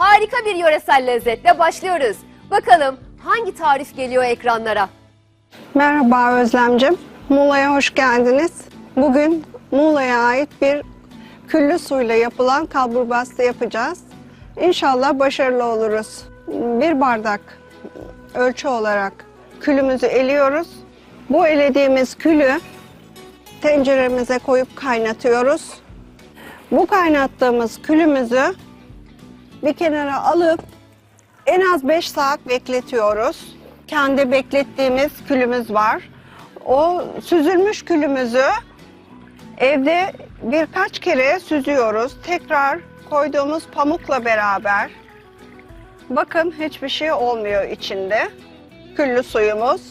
Harika bir yöresel lezzetle başlıyoruz. Bakalım hangi tarif geliyor ekranlara? Merhaba Özlemcim. Muğla'ya hoş geldiniz. Bugün Muğla'ya ait bir küllü suyla yapılan kalbur bastı yapacağız. İnşallah başarılı oluruz. Bir bardak ölçü olarak külümüzü eliyoruz. Bu elediğimiz külü tenceremize koyup kaynatıyoruz. Bu kaynattığımız külümüzü bir kenara alıp en az 5 saat bekletiyoruz. Kendi beklettiğimiz külümüz var. O süzülmüş külümüzü evde birkaç kere süzüyoruz. Tekrar koyduğumuz pamukla beraber. Bakın hiçbir şey olmuyor içinde. Küllü suyumuz.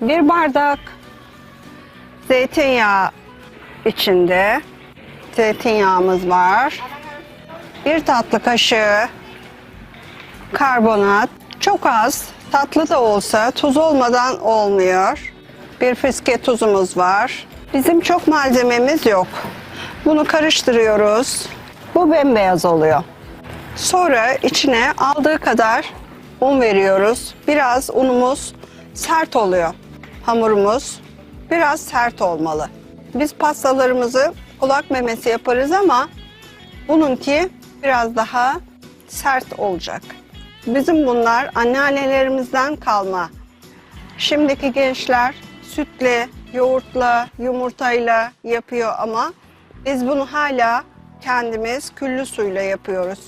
Bir bardak zeytinyağı içinde. Zeytinyağımız var. Bir tatlı kaşığı karbonat. Çok az. Tatlı da olsa tuz olmadan olmuyor. Bir fiske tuzumuz var. Bizim çok malzememiz yok. Bunu karıştırıyoruz. Bu bembeyaz oluyor. Sonra içine aldığı kadar un veriyoruz. Biraz unumuz sert oluyor. Hamurumuz biraz sert olmalı. Biz pastalarımızı kulak memesi yaparız ama bununki biraz daha sert olacak. Bizim bunlar anneannelerimizden kalma. Şimdiki gençler sütle, yoğurtla, yumurtayla yapıyor ama biz bunu hala kendimiz küllü suyla yapıyoruz.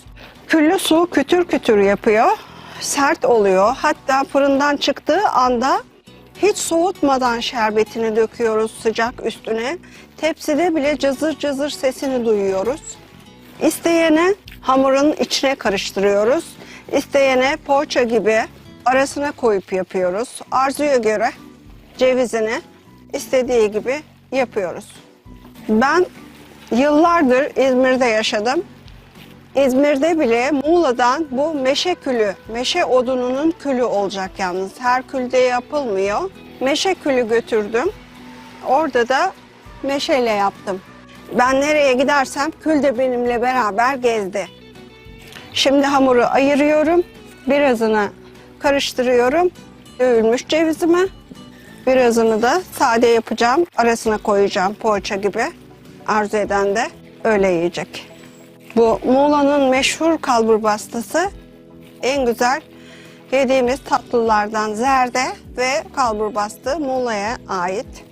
Küllü su kütür kütür yapıyor, sert oluyor. Hatta fırından çıktığı anda hiç soğutmadan şerbetini döküyoruz sıcak üstüne. Tepside bile cızır cızır sesini duyuyoruz. İsteyene hamurun içine karıştırıyoruz. İsteyene poğaça gibi arasına koyup yapıyoruz. Arzuya göre cevizini istediği gibi yapıyoruz. Ben yıllardır İzmir'de yaşadım. İzmir'de bile Muğla'dan bu meşe külü, meşe odununun külü olacak yalnız. Her külde yapılmıyor. Meşe külü götürdüm. Orada da meşeyle yaptım. Ben nereye gidersem kül de benimle beraber gezdi. Şimdi hamuru ayırıyorum. Birazını karıştırıyorum. Dövülmüş cevizimi. Birazını da sade yapacağım. Arasına koyacağım poğaça gibi. Arzu eden de öyle yiyecek. Bu Muğla'nın meşhur kalbur bastası en güzel yediğimiz tatlılardan zerde ve kalbur bastı Muğla'ya ait.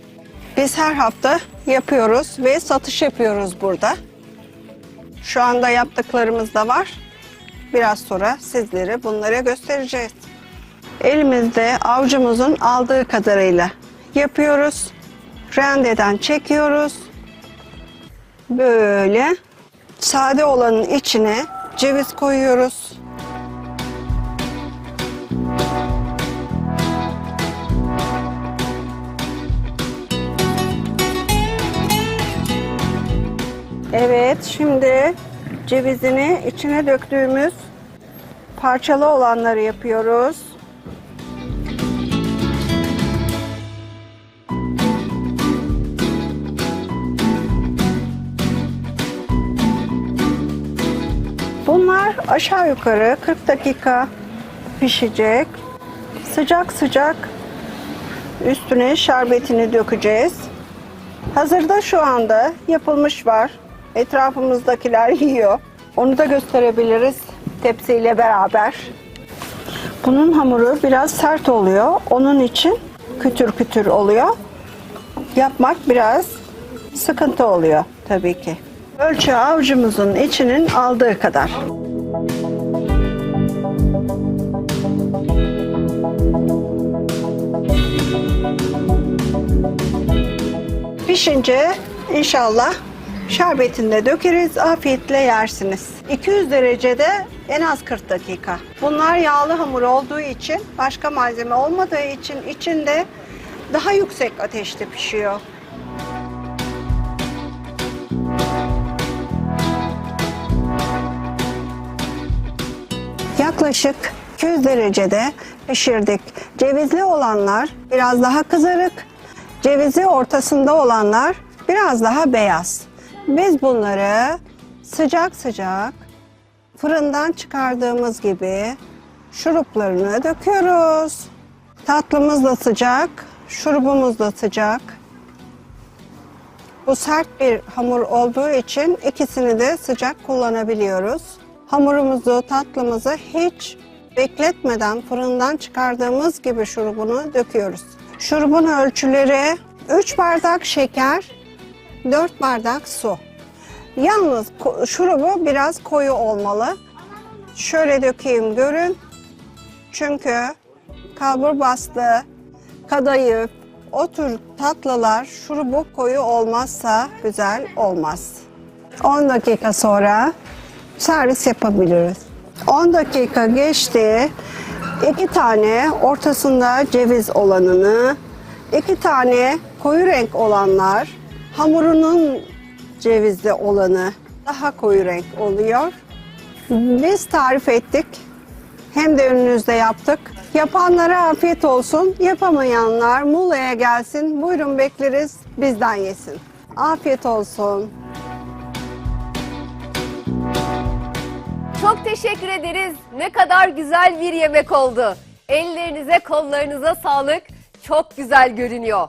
Biz her hafta yapıyoruz ve satış yapıyoruz burada. Şu anda yaptıklarımız da var. Biraz sonra sizlere bunları göstereceğiz. Elimizde avucumuzun aldığı kadarıyla yapıyoruz. Rendeden çekiyoruz. Böyle sade olanın içine ceviz koyuyoruz. Evet, şimdi cevizini içine döktüğümüz parçalı olanları yapıyoruz. Bunlar aşağı yukarı 40 dakika pişecek. Sıcak sıcak üstüne şerbetini dökeceğiz. Hazırda şu anda yapılmış var. Etrafımızdakiler yiyor. Onu da gösterebiliriz tepsiyle beraber. Bunun hamuru biraz sert oluyor. Onun için kütür kütür oluyor. Yapmak biraz sıkıntı oluyor tabii ki. Ölçü avucumuzun içinin aldığı kadar. Pişince inşallah şerbetini de dökeriz, afiyetle yersiniz. 200 derecede en az 40 dakika. Bunlar yağlı hamur olduğu için, başka malzeme olmadığı için içinde daha yüksek ateşte pişiyor. Yaklaşık 200 derecede pişirdik. Cevizli olanlar biraz daha kızarık, cevizi ortasında olanlar biraz daha beyaz. Biz bunları sıcak sıcak fırından çıkardığımız gibi şuruplarını döküyoruz. Tatlımız da sıcak, şurubumuz da sıcak. Bu sert bir hamur olduğu için ikisini de sıcak kullanabiliyoruz. Hamurumuzu, tatlımızı hiç bekletmeden fırından çıkardığımız gibi şurubunu döküyoruz. Şurubun ölçüleri 3 bardak şeker, 4 bardak su. Yalnız şurubu biraz koyu olmalı. Şöyle dökeyim görün. Çünkü kalbur bastı, kadayıf, o tür tatlılar şurubu koyu olmazsa güzel olmaz. 10 dakika sonra servis yapabiliriz. 10 dakika geçti. İki tane ortasında ceviz olanını, iki tane koyu renk olanlar, hamurunun cevizli olanı daha koyu renk oluyor. Biz tarif ettik. Hem de önünüzde yaptık. Yapanlara afiyet olsun. Yapamayanlar Muğla'ya gelsin. Buyurun bekleriz. Bizden yesin. Afiyet olsun. Çok teşekkür ederiz. Ne kadar güzel bir yemek oldu. Ellerinize kollarınıza sağlık. Çok güzel görünüyor.